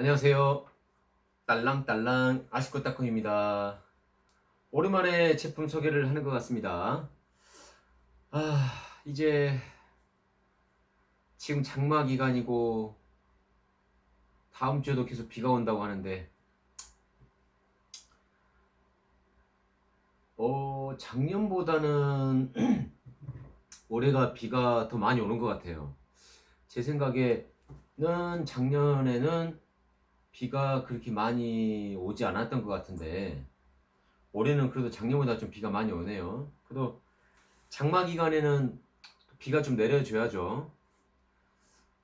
안녕하세요. 딸랑딸랑 아시코따콩입니다. 오랜만에 제품 소개를 하는 것 같습니다. 아, 이제 지금 장마 기간이고 다음 주에도 계속 비가 온다고 하는데 어, 작년보다는 올해가 비가 더 많이 오는 것 같아요. 제 생각에는 작년에는 비가 그렇게 많이 오지 않았던 것 같은데 올해는 그래도 작년보다 좀 비가 많이 오네요. 그래도 장마 기간에는 비가 좀 내려줘야죠.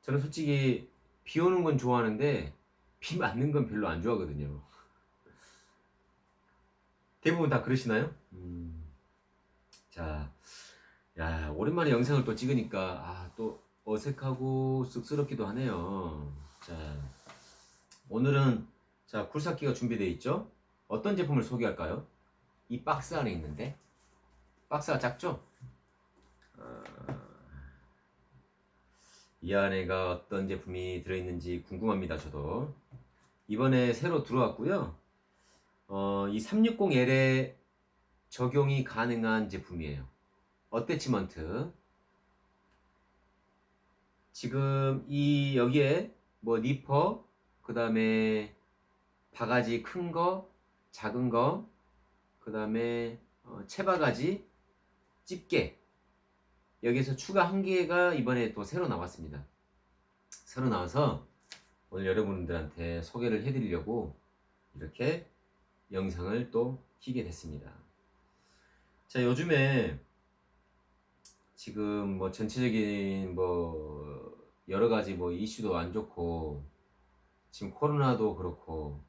저는 솔직히 비 오는 건 좋아하는데 비 맞는 건 별로 안 좋아하거든요. 대부분 다 그러시나요? 음. 자, 야 오랜만에 영상을 또 찍으니까 아, 또 어색하고 쑥스럽기도 하네요. 자, 오늘은 자 굴삭기가 준비되어 있죠? 어떤 제품을 소개할까요? 이 박스 안에 있는데 박스가 작죠? 아, 이 안에가 어떤 제품이 들어있는지 궁금합니다. 저도 이번에 새로 들어왔고요. 어, 이 360L에 적용이 가능한 제품이에요. 어태치먼트 지금 이 여기에 뭐 니퍼 그 다음에 바가지 큰 거, 작은 거, 그 다음에 어, 채바가지, 집게 여기서 추가 한 개가 이번에 또 새로 나왔습니다. 새로 나와서 오늘 여러분들한테 소개를 해드리려고 이렇게 영상을 또 키게 됐습니다. 자 요즘에 지금 뭐 전체적인 뭐 여러 가지 뭐 이슈도 안 좋고 지금 코로나도 그렇고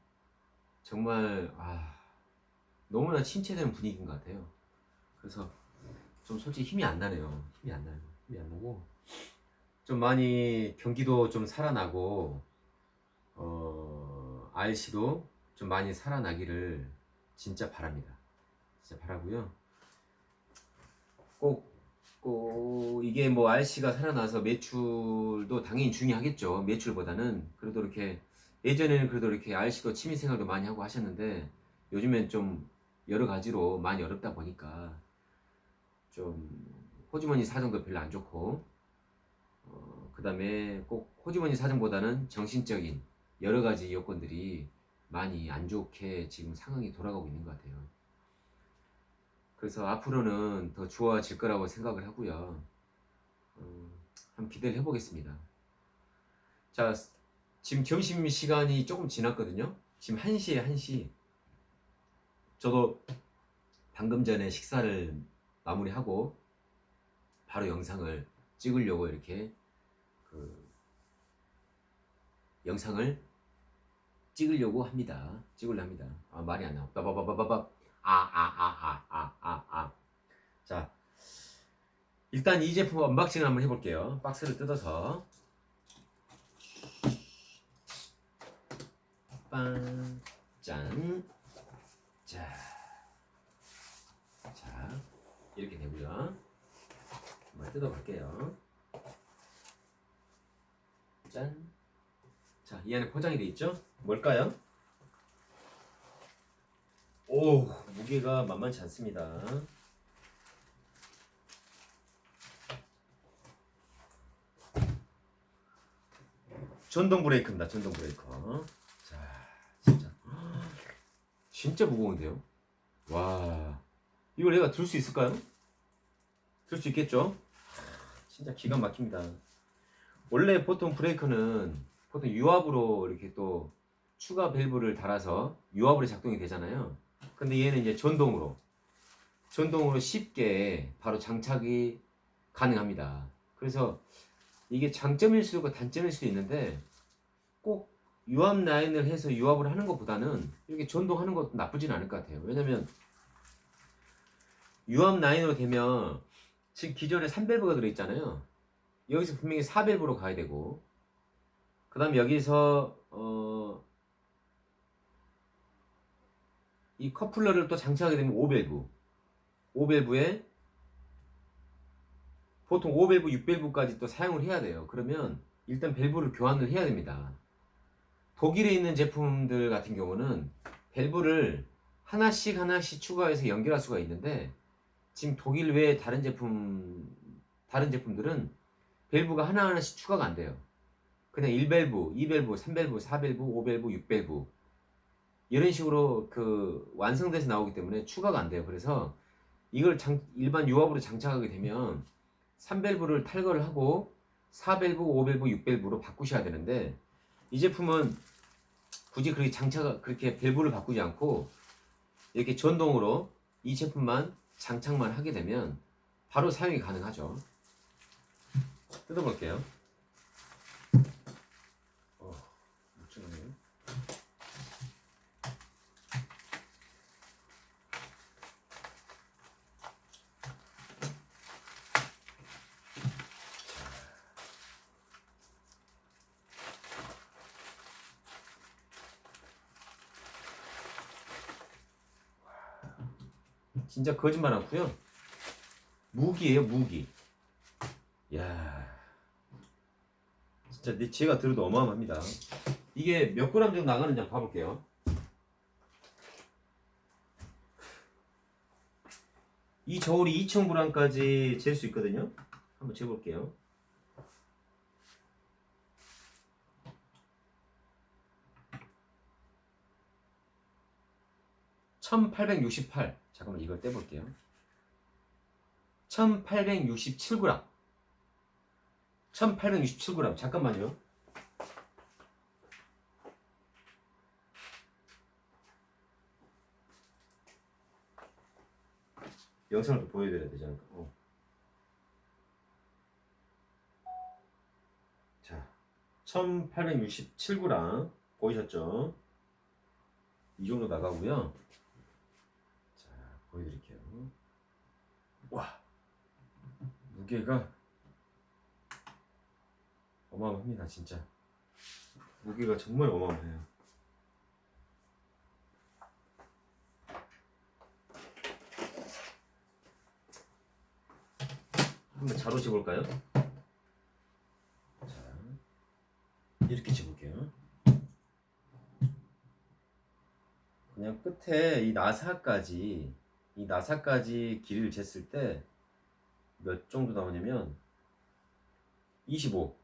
정말 아 너무나 침체되는 분위기인 것 같아요. 그래서 좀 솔직히 힘이 안 나네요. 힘이 안 나요. 힘이 안 나고 좀 많이 경기도 좀 살아나고 어 RC도 좀 많이 살아나기를 진짜 바랍니다. 진짜 바라고요. 꼭, 꼭 이게 뭐 RC가 살아나서 매출도 당연히 중요하겠죠. 매출보다는 그래도 이렇게 예전에는 그래도 이렇게 RC도 취미생활도 많이 하고 하셨는데 요즘엔 좀 여러 가지로 많이 어렵다 보니까 좀 호주머니 사정도 별로 안 좋고 어, 그 다음에 꼭 호주머니 사정보다는 정신적인 여러 가지 여건들이 많이 안 좋게 지금 상황이 돌아가고 있는 것 같아요. 그래서 앞으로는 더 좋아질 거라고 생각을 하고요. 어, 한번 기대를 해보겠습니다. 자, 지금 점심 시간이 조금 지났거든요. 지금 1시에 1시. 저도 방금 전에 식사를 마무리하고 바로 영상을 찍으려고 이렇게 그 영상을 찍으려고 합니다. 찍으려 합니다. 아, 말이 안 나와. 빠바바바바바. 아, 아, 아, 아, 아, 아, 아. 자, 일단 이 제품 언박싱을 한번 해볼게요. 박스를 뜯어서. 빵, 짠. 자, 자, 이렇게 되고요. 한번 뜯어볼게요. 짠. 자, 이 안에 포장이 돼 있죠? 뭘까요? 오, 무게가 만만치 않습니다. 전동 브레이크입니다. 전동 브레이커. 자, 진짜 무거운데요? 와, 이걸 내가 들 수 있을까요? 들 수 있겠죠? 진짜 기가 막힙니다. 원래 보통 브레이크는 보통 유압으로 이렇게 또 추가 밸브를 달아서 유압으로 작동이 되잖아요. 근데 얘는 이제 전동으로 전동으로 쉽게 바로 장착이 가능합니다. 그래서 이게 장점일 수도 있고 단점일 수도 있는데 꼭 유압 라인을 해서 유압을 하는 것보다는 이렇게 전동하는 것도 나쁘진 않을 것 같아요. 왜냐면 유압 라인으로 되면 지금 기존에 3밸브가 들어있잖아요. 여기서 분명히 4밸브로 가야 되고 그 다음 여기서 어, 이 커플러를 또 장착하게 되면 5밸브 5밸브에 보통 5밸브, 6밸브까지 또 사용을 해야 돼요. 그러면 일단 밸브를 교환을 해야 됩니다. 독일에 있는 제품들 같은 경우는 밸브를 하나씩 하나씩 추가해서 연결할 수가 있는데 지금 독일 외에 다른 제품 다른 제품들은 밸브가 하나하나씩 추가가 안 돼요. 그냥 1밸브, 2밸브, 3밸브, 4밸브, 5밸브, 6밸브 이런 식으로 그 완성돼서 나오기 때문에 추가가 안 돼요. 그래서 이걸 장- 일반 유압으로 장착하게 되면 3밸브를 탈거를 하고 4밸브, 5밸브, 6밸브로 바꾸셔야 되는데 이 제품은 굳이 그렇게 장착 그렇게 밸브를 바꾸지 않고 이렇게 전동으로 이 제품만 장착만 하게 되면 바로 사용이 가능하죠. 뜯어볼게요. 어, 묻혀놓네요. 진짜 거짓말 않고요. 무기예요, 무기. 야, 진짜 내 제가 들어도 어마어마합니다. 이게 몇 그램 정도 나가는지 한번 봐볼게요. 이 저울이 2,000g까지 잴 수 있거든요. 한번 재볼게요. (1868) 잠깐만 이걸 떼볼게요. 1867g. 1867g. 잠깐만요. 영상을 또 보여드려야 되지 않을까? 어. 자, 1867g. 보이셨죠? 이 정도 나가고요. 자, 보여드릴게요. 와, 무게가 어마어마합니다, 진짜. 무게가 정말 어마어마해요. 한번 자로 재볼까요? 자, 이렇게 재볼게요. 그냥 끝에 이 나사까지 이 나사까지 길이를 쟀을 때 몇 정도 나오냐면 25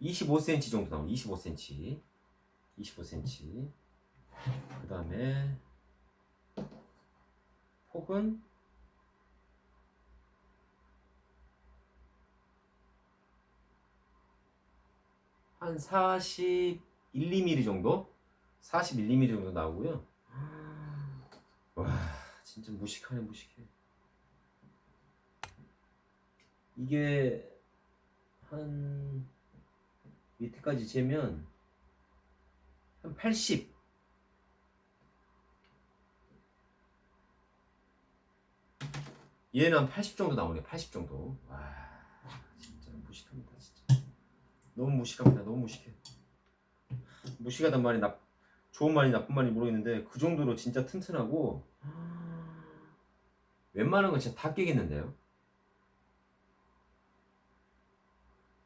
25cm 정도 나와요 25cm 25cm 그 다음에 폭은 한 41, 2mm 정도? 41mm 정도 나오고요. 와, 진짜 무식하네, 무식해. 이게 한 밑에까지 재면 한 80. 얘는 한 80 정도 나오네, 80 정도. 와, 진짜 무식합니다, 진짜. 너무 무식합니다, 너무 무식해. 무식하단 말이 나 좋은 말이 나쁜 말이 모르겠는데 그 정도로 진짜 튼튼하고 웬만한 건 진짜 다 깨겠는데요.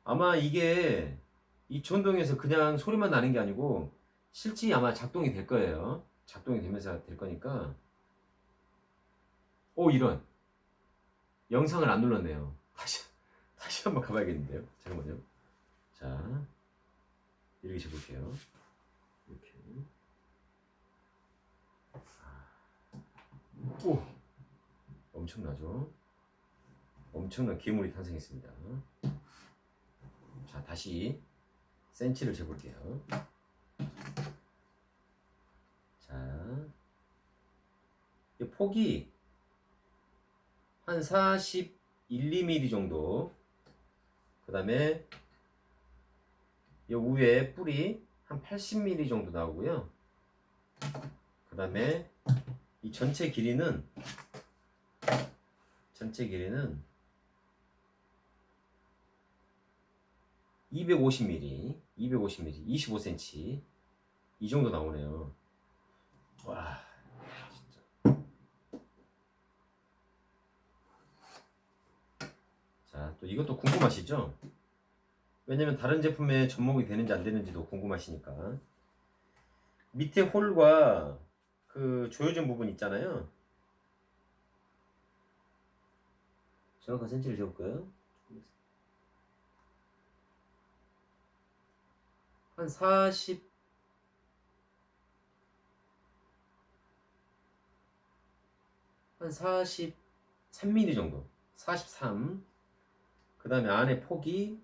아마 이게 이 전동에서 그냥 소리만 나는 게 아니고 실제 아마 작동이 될 거예요. 작동이 되면서 될 거니까. 오 이런 영상을 안 눌렀네요. 다시 다시 한번 가봐야겠는데요. 잠깐만요. 자 이렇게 재볼게요. 이렇게. 오! 엄청나죠? 엄청난 괴물이 탄생했습니다. 자, 다시 센치를 재볼게요. 자, 이 폭이 한 41, 2mm 정도. 그 다음에 이 위에 뿔이 한 80mm 정도 나오고요. 그 다음에 이 전체 길이는 전체 길이는 250mm, 250mm, 25cm 이 정도 나오네요. 와, 진짜. 자, 또 이것도 궁금하시죠? 왜냐면 다른 제품에 접목이 되는지 안 되는지도 궁금하시니까. 밑에 홀과 그 조여진 부분 있잖아요. 정확한 센치를 재볼까요? 한 40, 한 43mm 정도. 43. 그 다음에 안에 폭이,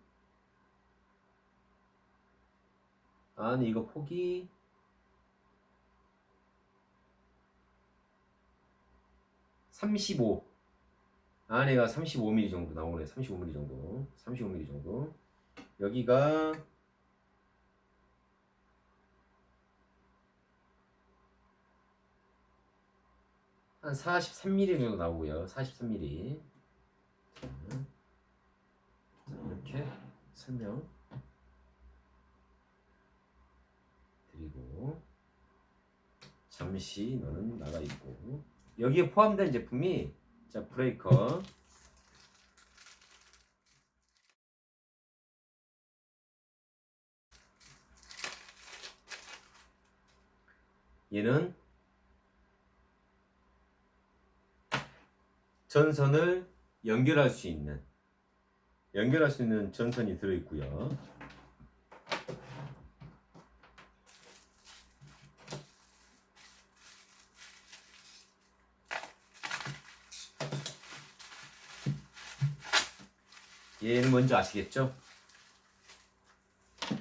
안에 이거 폭이, 삼십오. 안에가 35mm 정도 나오네. 35mm 정도. 35mm 정도. 여기가 한 43mm 정도 나오고요. 43mm 자, 자, 이렇게 설명 드리고 잠시 너는 나가 있고 여기에 포함된 제품이 자 브레이커 얘는 전선을 연결할 수 있는 연결할 수 있는 전선이 들어 있고요. 얘는 뭔지 아시겠죠? 자.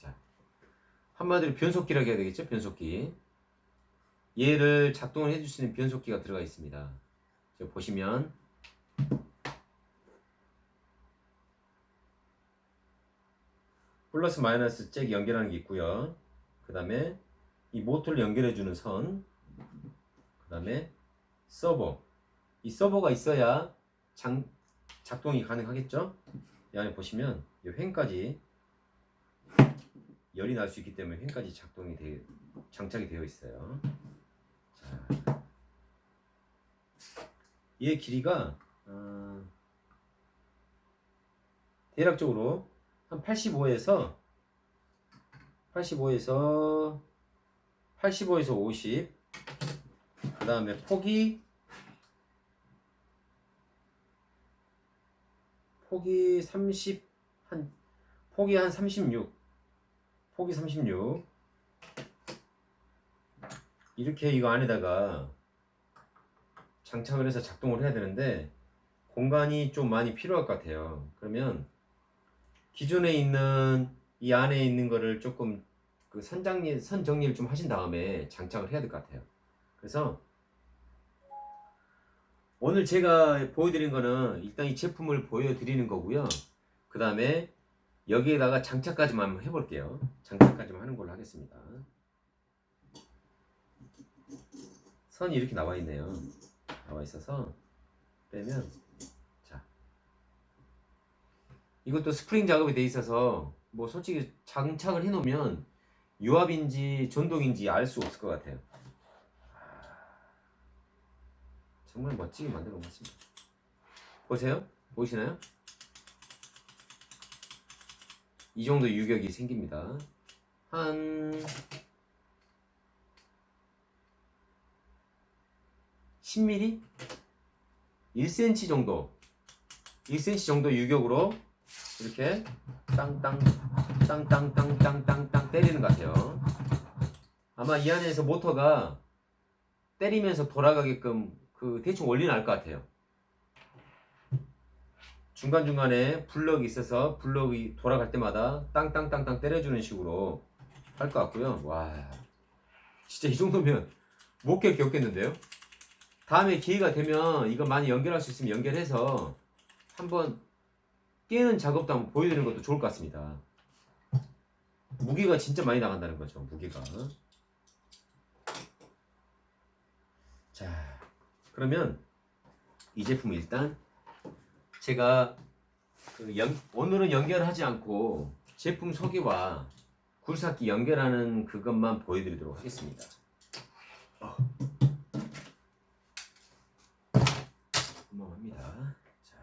자. 한마디로 변속기라고 해야 되겠죠? 변속기. 얘를 작동을 해줄 수 있는 변속기가 들어가 있습니다. 자, 보시면 플러스 마이너스 잭 연결하는 게 있고요. 그 다음에 이 모터를 연결해주는 선, 그 다음에 서버. 이 서버가 있어야 장, 작동이 가능하겠죠? 이 안에 보시면 이 횡까지 열이 날 수 있기 때문에 횡까지 작동이 되, 장착이 되어 있어요. 자, 얘 길이가 어, 대략적으로 한 85에서 85에서 85에서 50. 그 다음에 폭이 폭이 30 한 폭이 한 36. 폭이 36. 이렇게 이거 안에다가 장착을 해서 작동을 해야 되는데 공간이 좀 많이 필요할 것 같아요. 그러면 기존에 있는 이 안에 있는 거를 조금 그 선장리 선 정리를 좀 하신 다음에 장착을 해야 될 것 같아요. 그래서 오늘 제가 보여드린 거는 일단 이 제품을 보여드리는 거고요. 그 다음에 여기에다가 장착까지만 한번 해볼게요. 장착까지만 하는 걸로 하겠습니다. 선이 이렇게 나와 있네요. 나와 있어서 빼면 자 이것도 스프링 작업이 돼 있어서 뭐 솔직히 장착을 해놓으면 유압인지 전동인지 알 수 없을 것 같아요. 정말 멋지게 만든 것 같습니다. 보세요. 보이시나요? 이 정도 유격이 생깁니다. 한 10mm? 1cm 정도 1cm 정도 유격으로 이렇게 땅땅 땅땅땅땅땅땅 때리는 것 같아요. 아마 이 안에서 모터가 때리면서 돌아가게끔 그 대충 원리는 알 것 같아요. 중간중간에 블럭이 있어서 블럭이 돌아갈 때마다 땅땅땅땅 때려주는 식으로 할 것 같고요. 와, 진짜 이 정도면 못깰 게 없겠는데요? 다음에 기회가 되면 이거 많이 연결할 수 있으면 연결해서 한번 깨는 작업도 한번 보여드리는 것도 좋을 것 같습니다. 무게가 진짜 많이 나간다는 거죠. 무게가. 자, 그러면 이 제품 일단 제가 그 연, 오늘은 연결하지 않고 제품 소개와 굴삭기 연결하는 그것만 보여드리도록 하겠습니다. 고마워합니다. 자,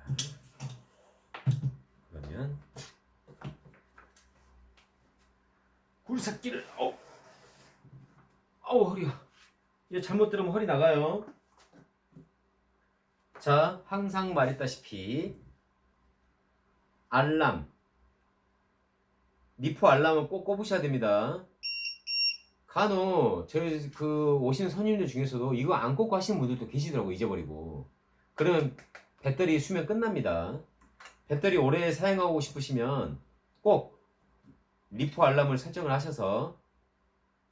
그러면 굴삭기를 어, 아우 허리야. 이게 잘못 들으면 허리 나가요. 자, 항상 말했다시피 알람 니포 알람은 꼭 꼽으셔야 됩니다. 간혹 저희 그 오시는 손님들 중에서도 이거 안 꽂고 하시는 분들도 계시더라고 잊어버리고 그러면 배터리 수명 끝납니다. 배터리 오래 사용하고 싶으시면 꼭 리포 알람을 설정을 하셔서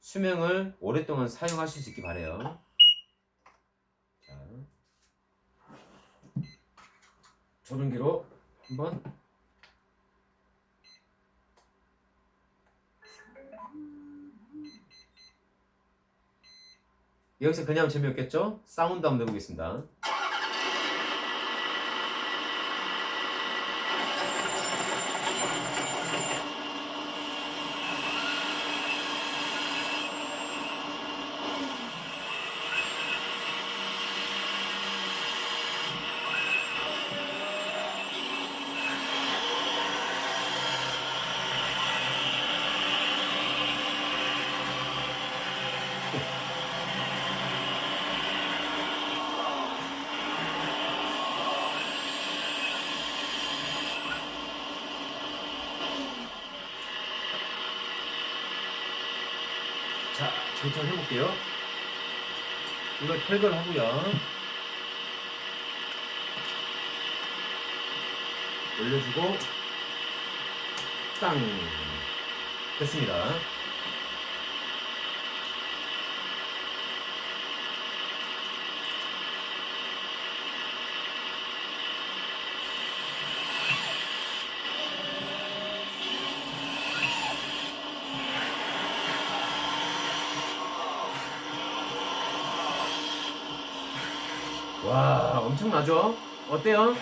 수명을 오랫동안 사용하실 수 있기 바래요. 자, 조종기로 한번 여기서 그냥 재미없겠죠? 사운드 한번 내보겠습니다. 자, 정착 해볼게요. 이걸 탈거하고요. 올려주고 땅 됐습니다. 와, 엄청나죠? 어때요?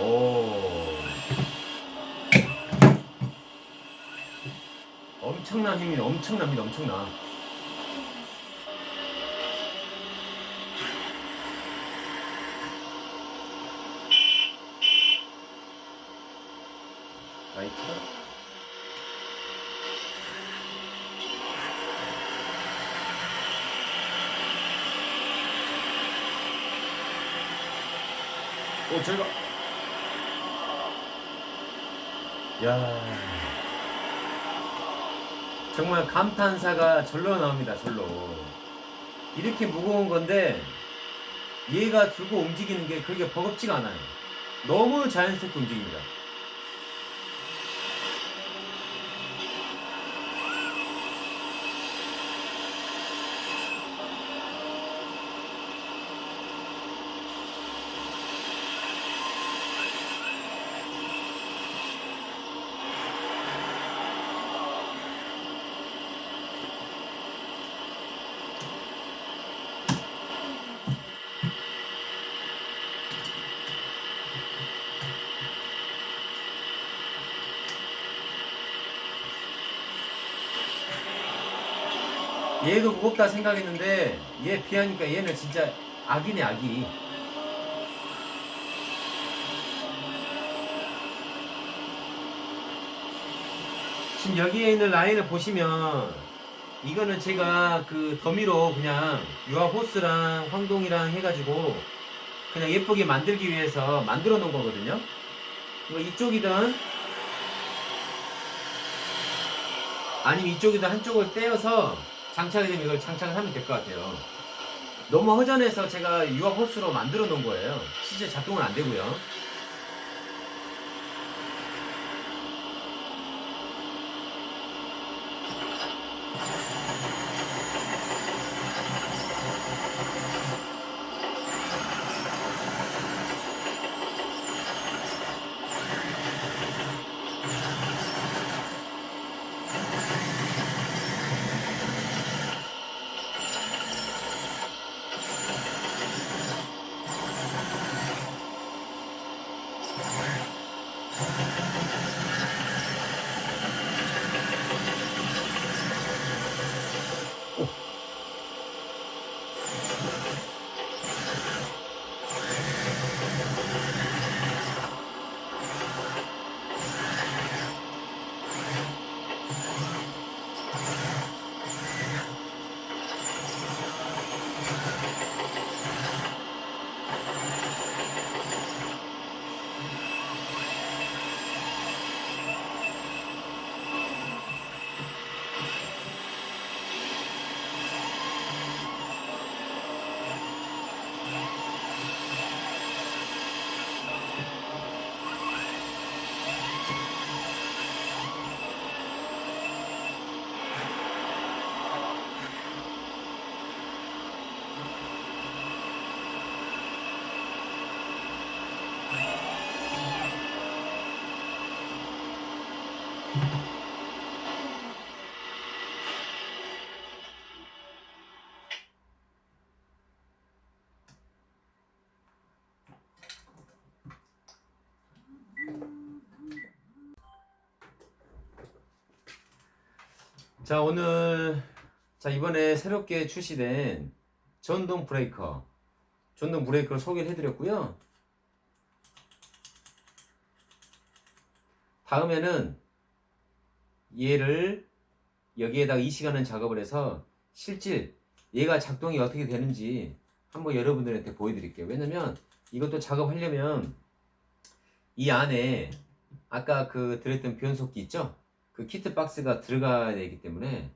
오. 엄청난 힘이 엄청납니다. 엄청나. 라이트가 오 저희가 야 정말 감탄사가 절로 나옵니다 절로. 이렇게 무거운 건데 얘가 들고 움직이는 게 그렇게 버겁지가 않아요. 너무 자연스럽게 움직입니다 얘도 무겁다 생각했는데 얘 비하니까 얘는 진짜 악이네 악이. 지금 여기에 있는 라인을 보시면 이거는 제가 그 더미로 그냥 유아 호스랑 황동이랑 해가지고 그냥 예쁘게 만들기 위해서 만들어 놓은 거거든요. 이쪽이든 아니면 이쪽이든 한쪽을 떼어서 장착이 되면 이걸 장착을 하면 될 것 같아요. 너무 허전해서 제가 유아 호스로 만들어 놓은 거예요. 실제 작동은 안 되고요 자 오늘 자 이번에 새롭게 출시된 전동 브레이커. 전동 브레이커를 소개를 해드렸고요. 다음에는 얘를 여기에다가 이 시간은 작업을 해서 실질 얘가 작동이 어떻게 되는지 한번 여러분들한테 보여드릴게요. 왜냐면 이것도 작업하려면 이 안에 아까 그 들었던 변속기 있죠 그 키트 박스가 들어가야 되기 때문에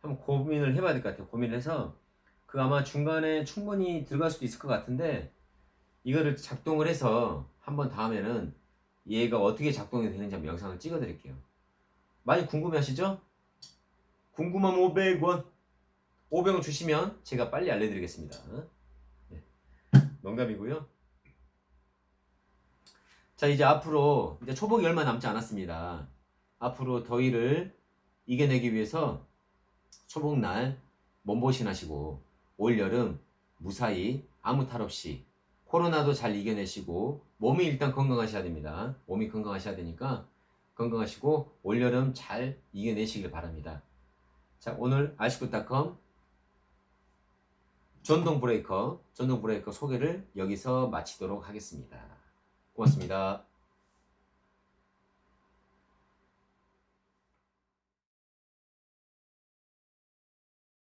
한번 고민을 해봐야 될 것 같아요. 고민을 해서 그 아마 중간에 충분히 들어갈 수도 있을 것 같은데 이거를 작동을 해서 한번 다음에는 얘가 어떻게 작동이 되는지 한번 영상을 찍어 드릴게요. 많이 궁금해 하시죠? 궁금하면 500원 500원 주시면 제가 빨리 알려드리겠습니다. 네. 농담이고요. 자 이제 앞으로 이제 초복이 얼마 남지 않았습니다. 앞으로 더위를 이겨내기 위해서 초복날 몸보신 하시고 올여름 무사히 아무 탈 없이 코로나도 잘 이겨내시고 몸이 일단 건강하셔야 됩니다. 몸이 건강하셔야 되니까 건강하시고 올여름 잘 이겨내시길 바랍니다. 자 오늘 아시쿠닷컴 전동 브레이커 전동 브레이커 소개를 여기서 마치도록 하겠습니다. 고맙습니다.